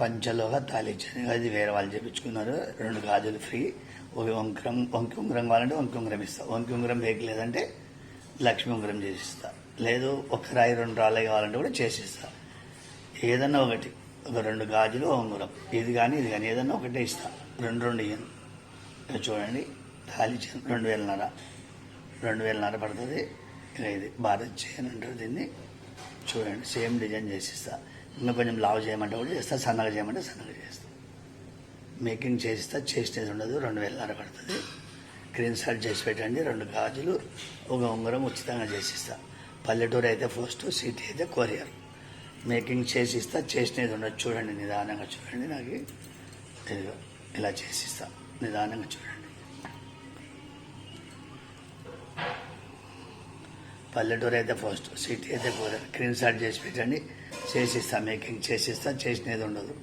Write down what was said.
పంచలోగా తాలిచ్చాను అది వేరే వాళ్ళు చేయించుకున్నారు రెండు గాజులు ఫ్రీ. ఒక వంకరం వంకి ఉంగరం కావాలంటే వంకి ఉంగరం ఇస్తా. వంకి ఉంగరం లేదంటే లక్ష్మీ ఉంగరం చేసిస్తా. లేదు ఒక రాయి రెండు రాళ్ళే కావాలంటే కూడా చేసిస్తా. ఏదన్నా ఒకటి. ఒక రెండు గాజులు ఉంగరం. ఇది కానీ ఇది కానీ ఏదన్నా ఒకటే ఇస్తా. రెండు రెండు ఇయ్యను. చూడండి. తాలి చైన్ రెండు వేలన్నర. రెండు వేలన్నర పడుతుంది. ఇది భారత్ చేయను అంటారు దీన్ని. చూడండి. సేమ్ డిజైన్ చేసిస్తా. ఇంకా కొంచెం లావు చేయమంటే కూడా చేస్తా సన్నగా చేయమంటే సన్నగా చేస్తా. మేకింగ్ చేసిస్తా చేసేది ఉండదు రెండు వేలన్నర పడుతుంది. క్రీమ్ షాట్ చేసి పెట్టండి రెండు గాజులు ఒక ఉంగరం ఉచితంగా చేసిస్తా. పల్లెటూరు అయితే ఫస్ట్ సిటీ అయితే కొరియర్ మేకింగ్ చేసిస్తా చేసినది ఉండదు. చూడండి నిదానంగా చూడండి నాకు ఇలా చేసిస్తా నిదానంగా చూడండి. పల్లెటూరు అయితే ఫస్ట్ సిటీ అయితే కూర క్రీమ్ షాట్ చేసి పెట్టండి. చేసిస్తా మేకింగ్ చేసిస్తా చేసినది ఉండదు.